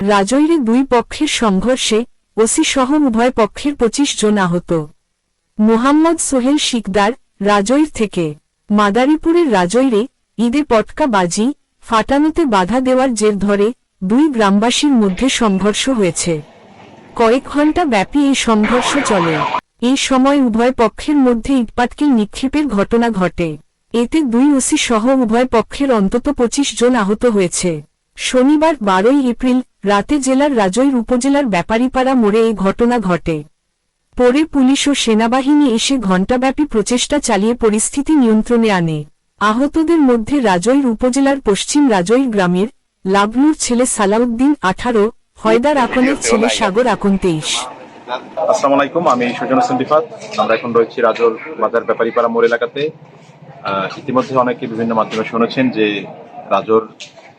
রাজৈরে দুই পক্ষের সংঘর্ষে ওসি সহ উভয় পক্ষের পঁচিশ জন আহত। মোহাম্মদ সোহেল শিকদার, রাজৈর থেকে। মাদারীপুরের রাজৈরে ঈদে পটকা বাজি, ফাটানোতে বাধা দেওয়ার জের ধরে দুই গ্রামবাসীর মধ্যে সংঘর্ষ হয়েছে। কয়েক ঘণ্টা ব্যাপী এই সংঘর্ষ চলে। এই সময় উভয় পক্ষের মধ্যে ইটপাটকেল নিক্ষেপের ঘটনা ঘটে। এতে দুই ওসি সহ উভয় পক্ষের অন্তত পঁচিশ জন আহত হয়েছে। শনিবার বারোই এপ্রিল রাতে জেলার রাজৈর উপজেলার ব্যাপারীপাড়া মোড়ে এই ঘটনা ঘটে। পরে পুলিশ ও সেনাবাহিনী এসে ঘণ্টাব্যাপী প্রচেষ্টা চালিয়ে পরিস্থিতি নিয়ন্ত্রণে আনে। আহতদের মধ্যে রাজৈর উপজেলার পশ্চিম রাজৈর গ্রামের লাভলুর ছেলে সালাউদ্দিন আঠারো, হয়দার আকনের ছেলে সাগর আকন তেইশ। আসসালামু আলাইকুম, আমি সুজন হোসেন আমরা এখন রয়েছি রাজল বাজার ব্যাপারীপাড়া মোড় এলাকাতে। ইতিমধ্যে অনেকে বিভিন্ন মাধ্যমে শুনেছেন যে রাজর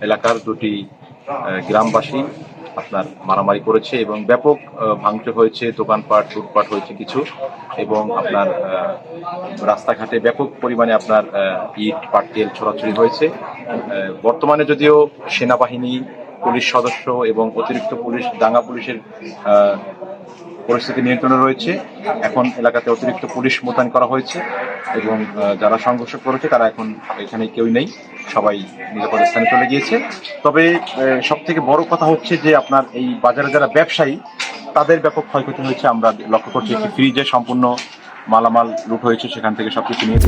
এলাকার দুটি গ্রামবাসী আপনার মারামারি করেছে এবং ব্যাপক ভাঙচুর হয়েছে, দোকানপাট, লুটপাট হয়েছে কিছু এবং আপনার রাস্তাঘাটে ব্যাপক পরিমাণে আপনার ইট, পাটকেল ছোড়াছুড়ি হয়েছে। বর্তমানে যদিও সেনাবাহিনী, পুলিশ সদস্য এবং অতিরিক্ত পুলিশ, দাঙ্গা পুলিশের পরিস্থিতি নিয়ন্ত্রণে রয়েছে। এখন এলাকাতে অতিরিক্ত পুলিশ মোতায়েন করা হয়েছে। এবং যারা সংঘর্ষ করেছে, তারা এখন এখানে কেউ নেই। সবাই নিরাপদ স্থানে চলে গিয়েছে। তবে সব থেকে বড় কথা হচ্ছে যে আপনার এই বাজারে যারা ব্যবসায়ী, তাদের ব্যাপক ক্ষয়ক্ষতি হয়েছে। আমরা লক্ষ্য করছি একটি ফ্রিজে সম্পূর্ণ মালামাল লুট হয়েছে, সেখান থেকে সবকিছু নিয়ে।